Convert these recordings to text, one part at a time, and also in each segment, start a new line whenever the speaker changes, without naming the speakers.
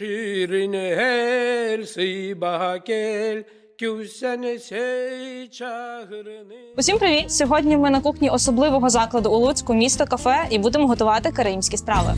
Her bahkel Küsen
Усім привіт! Сьогодні ми на кухні особливого закладу у Луцьку, місто кафе, і будемо готувати караїмські страви.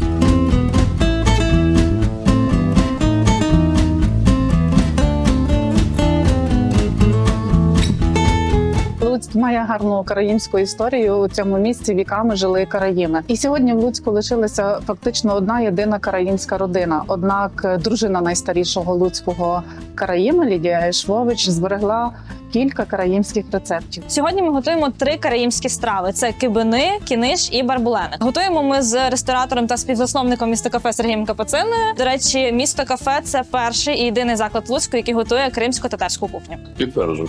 Має гарну караїмську історію. У цьому місці віками жили караїми. І сьогодні в Луцьку лишилася фактично одна єдина караїмська родина. Однак дружина найстарішого луцького караїма Лідія Ешвович зберегла кілька караїмських рецептів.
Сьогодні ми готуємо три караїмські страви: це кибини, кіниш і барбулени. Готуємо ми з ресторатором та співзасновником міста кафе Сергієм Капациною. До речі, місто кафе це перший і єдиний заклад Луцьку, який готує кримсько-татарську кухню.
Підтверджую.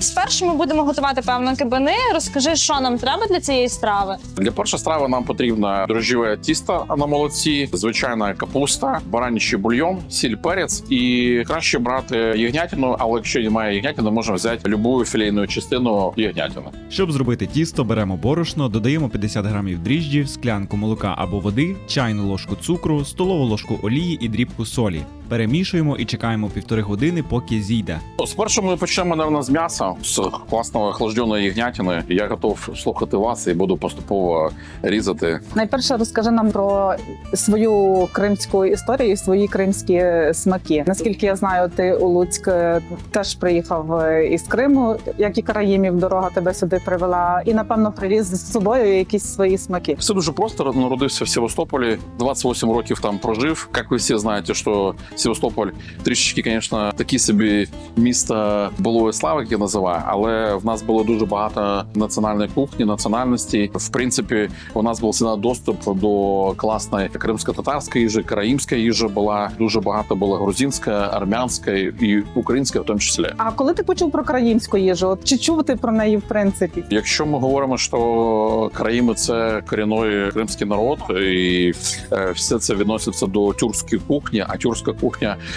Спершу ми будемо готувати певно кибини. Розкажи, що нам треба для цієї страви.
Для першої страви нам потрібно дрожжеве тісто на молоці, звичайна капуста, баранячий бульйон, сіль, перець і краще брати ягнятину, але якщо немає ягнятини, можна взяти любую філейну частину ягнятини.
Щоб зробити тісто, беремо борошно, додаємо 50 грамів дріжджів, склянку молока або води, чайну ложку цукру, столову ложку олії і дрібку солі. Перемішуємо і чекаємо півтори години, поки зійде.
Спершу ми почнемо наверное, з м'яса, з класного охлажденої ягнятини. Я готов слухати вас і буду поступово різати.
Найперше розкажи нам про свою кримську історію, і свої кримські смаки. Наскільки я знаю, ти у Луцьк е, теж приїхав е, із Криму, як і Караїмів, дорога тебе сюди привела, і напевно привіз з собою якісь свої смаки.
Все дуже просто. Народився в Севастополі, 28 років там прожив. Як ви всі знаєте, що Севастополь трішечки, звісно, такі собі місто былої слави, як я називаю, але в нас було дуже багато національної кухні, національності. В принципі, у нас був завжди доступ до класної кримсько-татарської їжі, караїмської їжі була дуже багато було грузинська, армянська і українська, в тому числі.
А коли ти почув про країмську їжу? От Чи чув ти про неї в принципі?
Якщо ми говоримо, що Караїми це корінний кримський народ, і е, все це відноситься до тюркської кухні, а тюркська кухня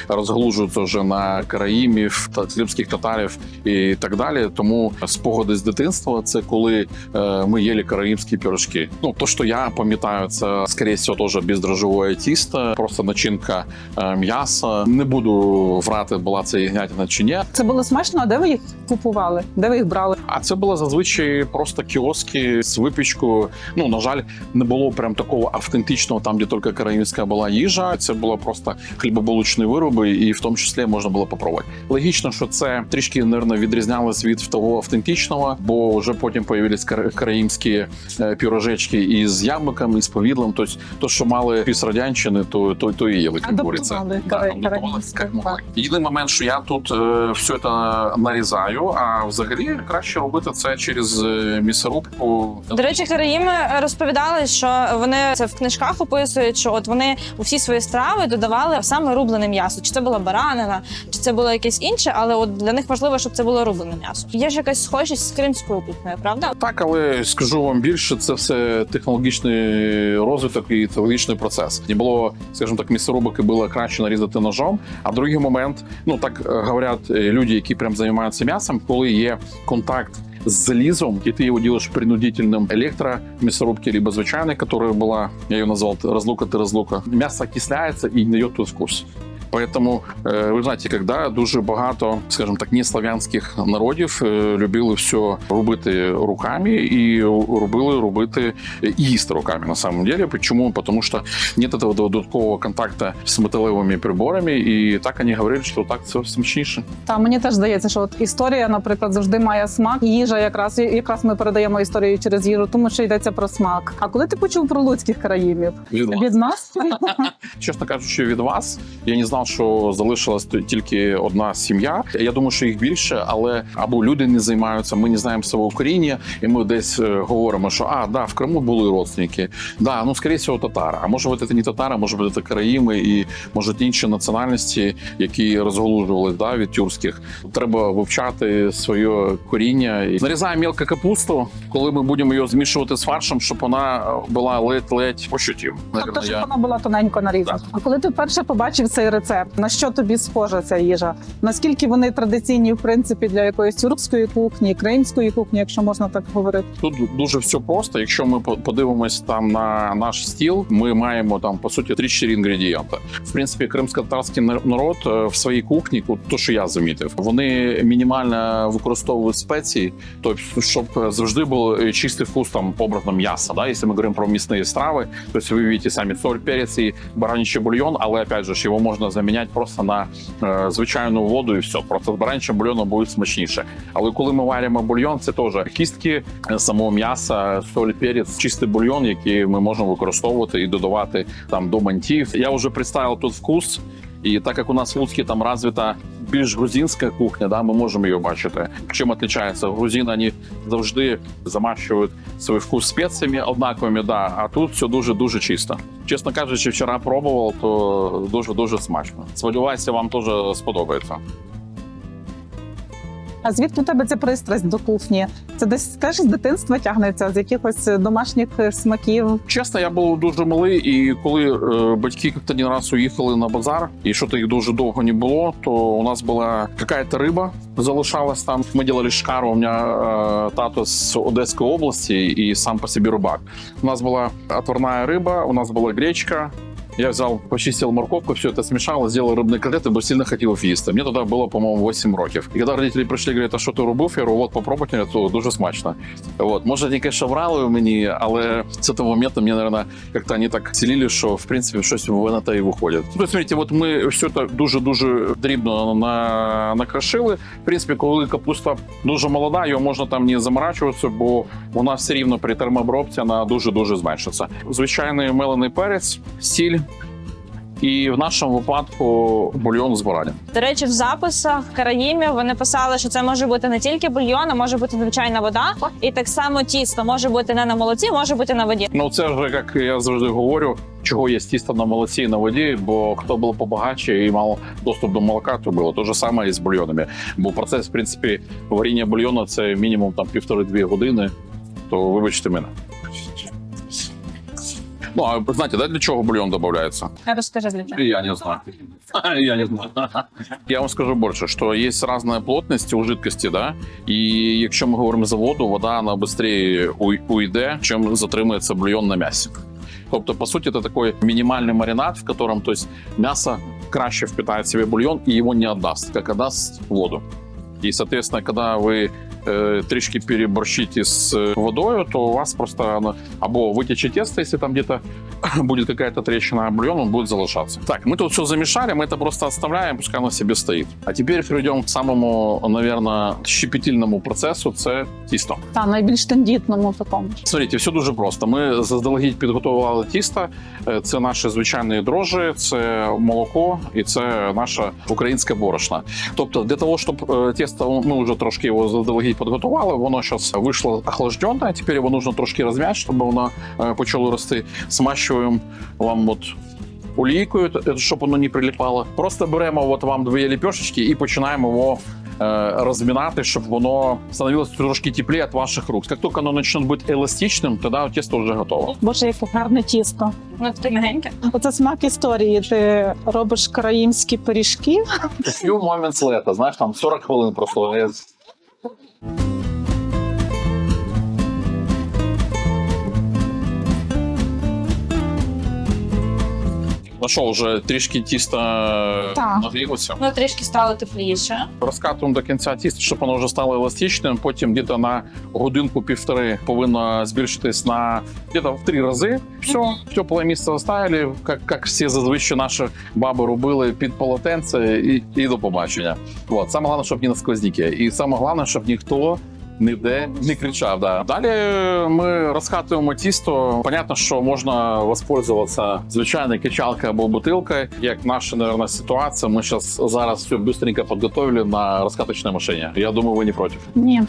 розглужується вже на караїмів та кримських татарів і так далі. Тому спогади з дитинства це коли е, ми їли караїмські пірожки. Ну то, що я пам'ятаю, це скоріше всього теж бездрожжеве тісто, просто начинка е, м'яса. Не буду врати, була це ягнятина чи ні.
Це було смачно, а де ви їх купували? Де ви їх брали?
А це було зазвичай просто кіоски з випічкою. Ну на жаль, не було прям такого автентичного, там де тільки караїмська була їжа. Це було просто хлібобулочні вироби, і в тому числі можна було попробувати. Логічно, що це трішки наверное, відрізнялось від того автентичного, бо вже потім появились кар- караїмські е, пірожечки із яблуками, із повідлом. Тобто, то, що мали піс радянщини, то, то, то і їли, як говориться. Єдиний момент, що я тут е, все це нарізаю, а взагалі краще робити це через е, м'ясорубку.
До речі, караїми розповідали, що вони це в книжках описують, що от вони у всі свої страви додавали саме рублене м'ясо. Чи це була баранина, чи це було якесь інше, але от для них важливо, щоб це було рублене м'ясо. Є ж якась схожість з кримською кухнею, правда?
Так, але скажу вам більше, це все технологічний розвиток і технологічний процес. Не було, скажімо так, м'ясорубок було краще нарізати ножом. А другий момент, ну так е, говорять е, люди, які прям займаються м'ясом, коли є контакт С залізом, и ты его делаешь принудительным электромясорубке, либо звичайной, которая была, я ее назвал разлука ты разлука. Мясо окисляется и не дает тот вкус. Поэтому е, ви знаєте, когда дуже багато, скажімо так, неслав'янських народів е, любили все робити руками і робили робити і їсти руками на самом деле. Почему? Потому что нет этого додаткового контакту з металевими приборами, і так вони говорили, що так це смачніше.
Та мені теж здається, що от історія, наприклад, завжди має смак. Їжа, якраз якраз ми передаємо історію через їжу, тому що йдеться про смак. А коли ти почув про луцьких країмів?
Від.
Від нас?
чесно кажучи, від вас я не знав, що залишилась тільки одна сім'я. Я думаю, що їх більше, але або люди не займаються. Ми не знаємо свого коріння, і ми десь е, говоримо, що а да, в Криму були родственники. Да, ну скоріше всього татари. А може бути це не татари, може бути караїми і може інші національності, які розголужувалися да, від тюркських. Треба вивчати своє коріння. І Нарізаємо мілко капусту, коли ми будемо її змішувати з фаршем, щоб вона е, була ледь-ледь пощутів.
Тобто, щоб вона була тоненько нарізана. А коли ти вперше побачив цей рецепт, рецепт. На що тобі схожа ця їжа? Наскільки вони традиційні, в принципі, для якоїсь тюркської кухні, кримської кухні, якщо можна так говорити?
Тут дуже все просто. Якщо ми по- подивимось там на наш стіл, ми маємо там по суті 3-4 інгредієнти. В принципі, кримсько-татарський народ е, в своїй кухні, то що я замітив, вони мінімально використовують спеції, тобто, щоб завжди був е, чистий вкус там образно м'яса. Да? Якщо ми говоримо про м'ясні страви, то ви бачите самі соль, перець і баранячий бульйон, але опять же його можна заміняти просто на е, звичайну воду і все. Просто з баранячим бульйоном буде смачніше. Але коли ми варимо бульйон, це теж кістки е, самого м'яса, соль, перець, чистий бульйон, який ми можемо використовувати і додавати там до мантів. Я вже представив тут вкус. І так як у нас в Луцькі там розвита більш грузинська кухня, да, ми можемо її бачити. Чим відрізняється? Грузини вони завжди замащують свій вкус спеціями однаковими, да, а тут все дуже дуже чисто. Чесно кажучи, вчора пробував, то дуже дуже смачно. Сподіваюся, вам теж сподобається.
А звідки у тебе ця пристрасть до кухні? Це десь теж з дитинства тягнеться, з якихось домашніх смаків.
Чесно, я був дуже малий, і коли е, батьки один раз уїхали на базар, і що то їх дуже довго не було, то у нас була якась риба залишалась там. Ми робили шкару. У мене е, тато з Одеської області і сам по собі рибак. У нас була отварная риба, у нас була гречка. Я взял, почистил морковку, все это смешал, сделал рыбные котлеты, бо сильно хотел их їсти. Мне тогда было, по-моему, 8 років. І коли родители прийшли, говорять, а що ти робив? Я говорю, от попробуйте, то дуже смачно. От, може, тільки що врали мені, але з того моменту мені, наверное, як-то вони так цілили, що, в принципі, щось на те і виходить. Ну, Тобто, смотрите, от ми все це дуже-дуже дрібно на, накрошили. В принципі, коли капуста дуже молода, його можна там не заморачуватися, бо вона все рівно при термообробці вона дуже-дуже зменшиться. Звичайний мелений перець, сіль, і в нашому випадку бульйон з баранин.
До речі, в записах караїмів вони писали, що це може бути не тільки бульйон, а може бути звичайна вода, і так само тісто може бути не на молоці, може бути на воді.
Ну це вже як я завжди говорю, чого є тісто на молоці і на воді, бо хто був побагатше і мав доступ до молока, то було те ж саме і з бульйонами. Бо процес, в принципі, варіння бульйону це мінімум там півтори-дві години. То вибачте мене. Ну, а знаєте, да, для чого бульйон додається?
Розкажи для чого.
Я не знаю. Я не знаю. Я вам скажу більше, що є різна плотність у жидкості, да? і якщо ми говоримо за воду, вода вона швидше уйде, чим затримується бульйон на м'ясі. Тобто, по суті, це такий мінімальний маринад, в якому то есть, м'ясо краще впитає в себе бульйон і його не віддасть, як віддасть воду. І, соответственно, коли ви е, трішки переборщите з е, водою, то у вас просто оно або вытечет тесто, если там где-то будет какая-то трещина, а бульон он будет залишаться. Так, мы тут все замешали, мы это просто оставляем, пускай оно себе стоит. А теперь перейдем к самому, наверное, щепетильному процесу, це тісто.
Та найбільш тендітному такому.
Смотрите, все дуже просто. Ми заздалегідь підготували тісто. Е, Це наші звичайні дрожжі, це молоко і це наша українська борошна. Тобто, для того, щоб е, тісто, ми вже трошки його заздалегідь підготували, воно зараз вийшло охлажденное, тепер його потрібно трошки розм'яти, щоб воно е, почало рости. Смащуємо вам от олійкою, щоб воно не прилипало. Просто беремо от вам дві ліпешечки і починаємо його е, розмінати, щоб воно становилось трошки теплее від ваших рук. Як тільки воно почне бути еластичним, тоді тісто вже готово.
Боже, яке гарне тісто.
Ну, це.
Оце смак історії. Ти робиш країмські пиріжки.
Few moments later, знаєш, там 40 хвилин просто. Ну що, вже трішки тіста
Так.
нагрілося.
Ну, трішки стало тепліше.
Розкатуємо до кінця тіста, щоб воно вже стало еластичним. Потім десь на годинку-півтори повинно збільшитись на десь в три рази. Все, в тепле місце оставили, як, як всі зазвичай наші баби робили під полотенце і, і до побачення. От. Саме головне, щоб не на сквозняки. І саме головне, щоб ніхто ніде не кричав. Да. Далі ми розкатуємо тісто. Понятно, що можна воспользуватися звичайною качалкою або бутилкою. Як наша, наверное, ситуація, ми зараз зараз все быстренько підготовили на розкаточній машині. Я думаю, ви не проти.
Ні.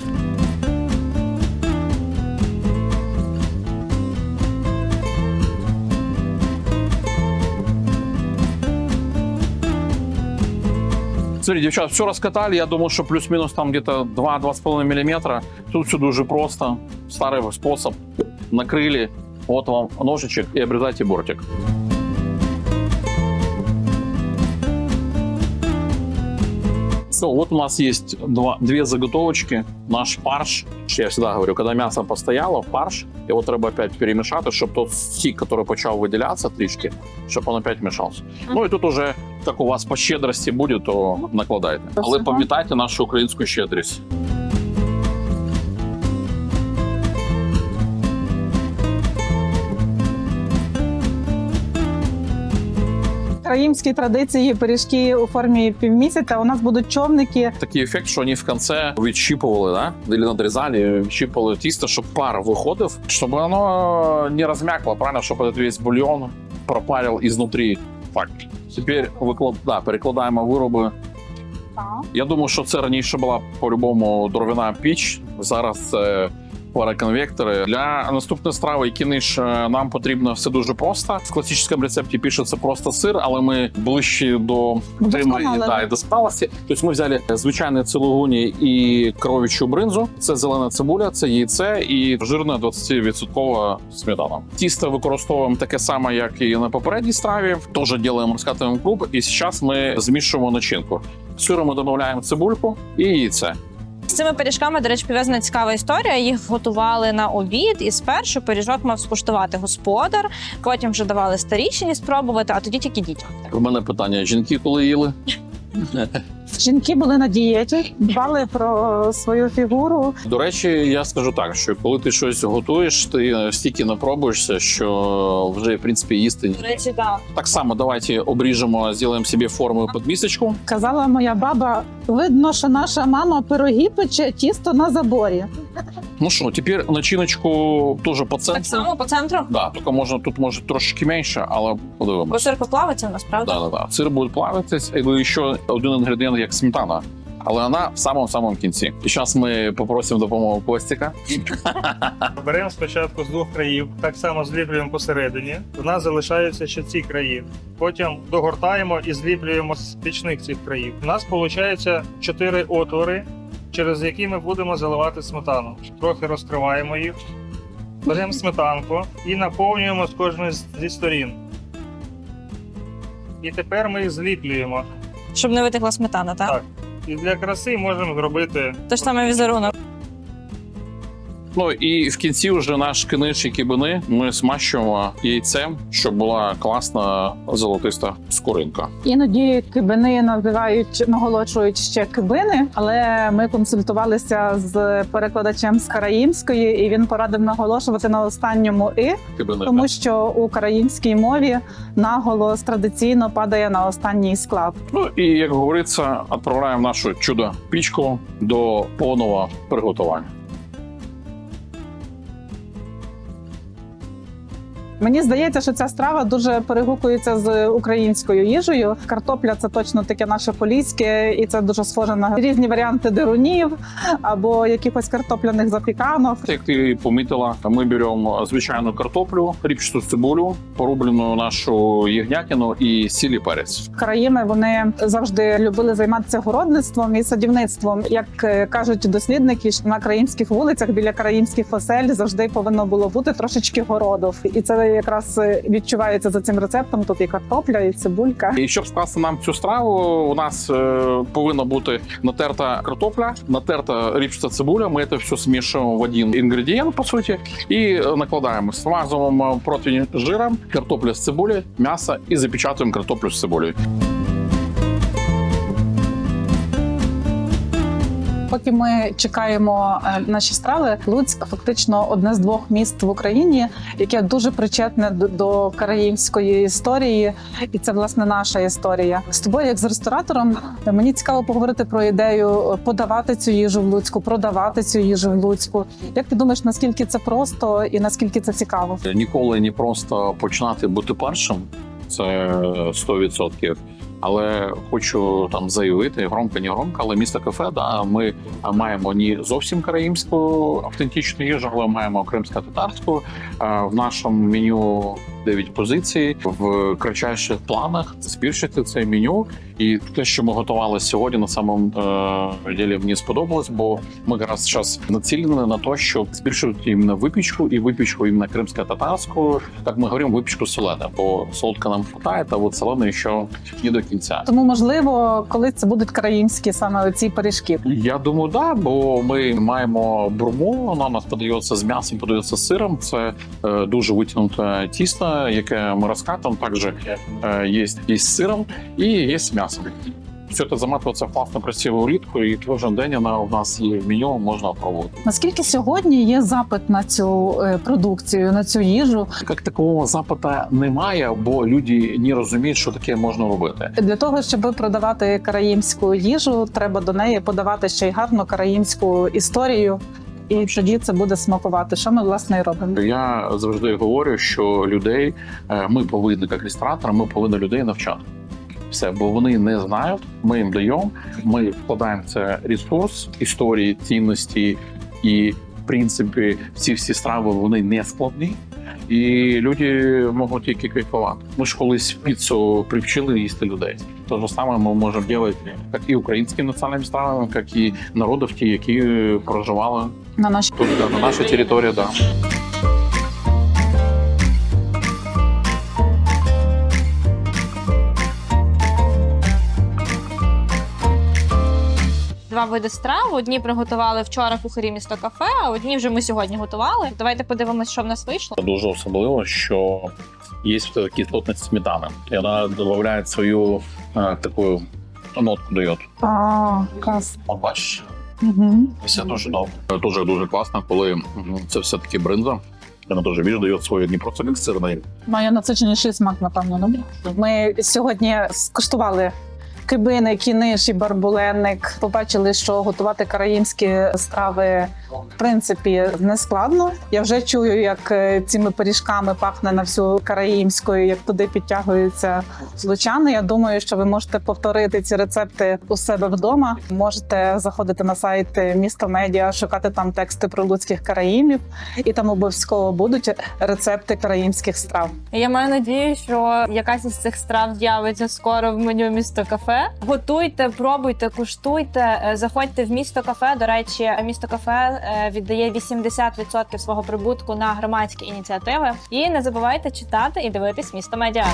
Смотри, девчат, все раскатали. Я думаю, что плюс-минус там где-то 2-2,5 миллиметра. Тут все дуже просто. Старый способ. Накрыли. Вот вам ножичек и обрезайте бортик. Все, вот у нас есть два, две заготовочки. Наш парш, що Я всегда говорю, когда мясо постояло, парш, його треба опять перемішати, щоб тот сік, який почав виділятися трішки, щоб він опять мішався. Ну і тут уже, як у вас по щедрості буде, то накладайте. Але пам'ятайте нашу українську щедрість.
Країмські традиції пиріжки у формі півмісяця. У нас будуть човники.
Такий ефект, що вони в кінці відщіпували, да? Или надрізали, відщіпували тісто, щоб пар виходив, щоб воно не розм'якло, правильно, щоб этот весь бульйон пропарив ізнутрі. Так. Тепер виклад... да, перекладаємо вироби. Я думаю, що це раніше була по-любому дровяна піч. Зараз це пароконвектори. Для наступної страви кіниш нам потрібно все дуже просто. В класичному рецепті пишеться просто сир, але ми ближче до
Досконалили.
да, і досконалості. Тобто ми взяли звичайні цилугуні і кров'ячу бринзу. Це зелена цибуля, це яйце і жирна 20% сметана. Тісто використовуємо таке саме, як і на попередній страві. Теж робимо розкатуємо клуб. І зараз ми змішуємо начинку. Сиру ми додаємо цибульку і яйце.
З цими пиріжками, до речі, пов'язана цікава історія. Їх готували на обід, і спершу пиріжок мав скуштувати господар, потім вже давали старішині спробувати, а тоді тільки дітям.
У мене питання: жінки коли їли?
Жінки були на дієті, дбали про свою фігуру.
До речі, я скажу так, що коли ти щось готуєш, ти стільки напробуєшся, що вже в принципі їсти.
До речі, так.
Так само давайте обріжемо, зробимо собі форму під місочку.
Казала моя баба: видно, що наша мама пироги пече тісто на заборі.
Ну що, тепер начиночку теж по
Так само по центру.
Да, тільки можна тут може трошки менше, але
Бо
подивимося.
сир поплавиться, насправді.
Да, да, да. Сир буде плавитись, і ще один інгредієнт, як сметана. Але вона в самому самому кінці. І зараз ми попросимо допомогу Костіка.
Беремо спочатку з двох країв, так само зліплюємо посередині. У нас залишаються ще ці краї. Потім догортаємо і зліплюємо з пічних цих країв. У нас виходить чотири отвори, через які ми будемо заливати сметану. Трохи розкриваємо їх, беремо сметанку і наповнюємо з кожної зі сторін. І тепер ми їх зліплюємо.
Щоб не витекла сметана, так?
Так. І для краси можемо зробити
Те ж саме візерунок.
Ну і в кінці вже наш киниш і кибини ми смащуємо яйцем, щоб була класна золотиста скоринка.
Іноді кибини називають наголошують ще кибини, але ми консультувалися з перекладачем з караїмської, і він порадив наголошувати на останньому і,
Кибини.
тому що у караїмській мові наголос традиційно падає на останній склад.
Ну і як говориться, відправляємо нашу чудо пічку до повного приготування.
Мені здається, що ця страва дуже перегукується з українською їжею. Картопля це точно таке наше поліське, і це дуже схоже на різні варіанти дирунів або якихось картопляних запіканок.
Як ти помітила, ми беремо звичайну картоплю, ріпчату цибулю, порублену нашу ягнятину і сілі перець.
Країни вони завжди любили займатися городництвом і садівництвом. Як е, кажуть дослідники, на країнських вулицях біля країнських осель завжди повинно було бути трошечки городов, і це якраз е, відчувається за цим рецептом. Тут і картопля, і цибулька.
І щоб скласти нам цю страву, у нас е, повинна бути натерта картопля, натерта ріпчата цибуля. Ми це все змішуємо в один інгредієнт, по суті, і е, накладаємо смазуємо противень жиром, картопля з цибулі, м'ясо і запечатуємо картоплю з цибулею.
Поки ми чекаємо е, наші страви, Луцьк фактично одне з двох міст в Україні, яке дуже причетне до- караїмської історії, і це власне наша історія. З тобою, як з ресторатором, мені цікаво поговорити про ідею подавати цю їжу в Луцьку, продавати цю їжу в Луцьку. Як ти думаєш, наскільки це просто і наскільки це цікаво?
Ніколи не просто починати бути першим, це 100%. Але хочу там заявити громко, не громко, але місто кафе, да, ми маємо не зовсім країмську автентичну їжу, але маємо кримсько-татарську. Е, В нашому меню 9 позицій в кратчайших планах збільшити це меню. І те, що ми готували сьогодні, на самому е, ділі мені сподобалось, бо ми якраз зараз націлені на те, щоб збільшувати іменно випічку і випічку іменно кримсько-татарську. Так ми говоримо випічку солена, бо солодка нам хватає, а от солена ще не до кінця.
Тому можливо, коли це будуть країнські саме ці пиріжки.
Я думаю, да, бо ми маємо бурму, вона у нас подається з м'ясом, подається з сиром. Це е, дуже витягнуте тісто, яке ми розкатуємо. Також е, є, є з сиром і є з м'ясом. Все це заматується в класно красиву улітку, і кожен день вона у нас є в меню, можна пробувати.
Наскільки сьогодні є запит на цю е, продукцію, на цю їжу?
Як такого запиту немає, бо люди не розуміють, що таке можна робити.
Для того щоб продавати караїмську їжу, треба до неї подавати ще й гарну караїмську історію. І тоді це буде смакувати. Що ми власне і робимо?
Я завжди говорю, що людей е, ми повинні, як реєстратор, ми повинні людей навчати. Все, бо вони не знають. Ми їм даємо. Ми вкладаємо це ресурс, історії, цінності і в принципі всі всі страви вони не складні. І люди можуть тільки кайфувати. Ми ж колись піцу привчили їсти людей. То ж саме ми можемо робити як і українським національним стравами, як і народів, ті, які проживали
На нашій
на нашій території. Да.
Види страв. Одні приготували вчора кухарі місто кафе, а одні вже ми сьогодні готували. Давайте подивимось, що в нас вийшло.
Дуже особливо, що є кислотність сметани. І вона додає свою е, таку нотку дає.
а, клас.
Бачиш,
Угу.
все дуже добре. Дуже дуже класно, коли це все таки бринза. Вона теж більш дає свою не просто як сирний.
Має насиченіший смак, напевно. Ну ми сьогодні скуштували. Кибини, кіниш і барбуленник побачили, що готувати караїмські страви в принципі не складно. Я вже чую, як е, цими пиріжками пахне на всю караїмською, як туди підтягуються лучани. Я думаю, що ви можете повторити ці рецепти у себе вдома. Можете заходити на сайт місто медіа, шукати там тексти про луцьких караїмів, і там обов'язково будуть рецепти караїмських страв.
Я маю надію, що якась із цих страв з'явиться скоро в меню місто кафе. Готуйте, пробуйте, куштуйте. Е, Заходьте в місто кафе. До речі, місто кафе е, віддає 80% свого прибутку на громадські ініціативи. І не забувайте читати і дивитись місто медіа.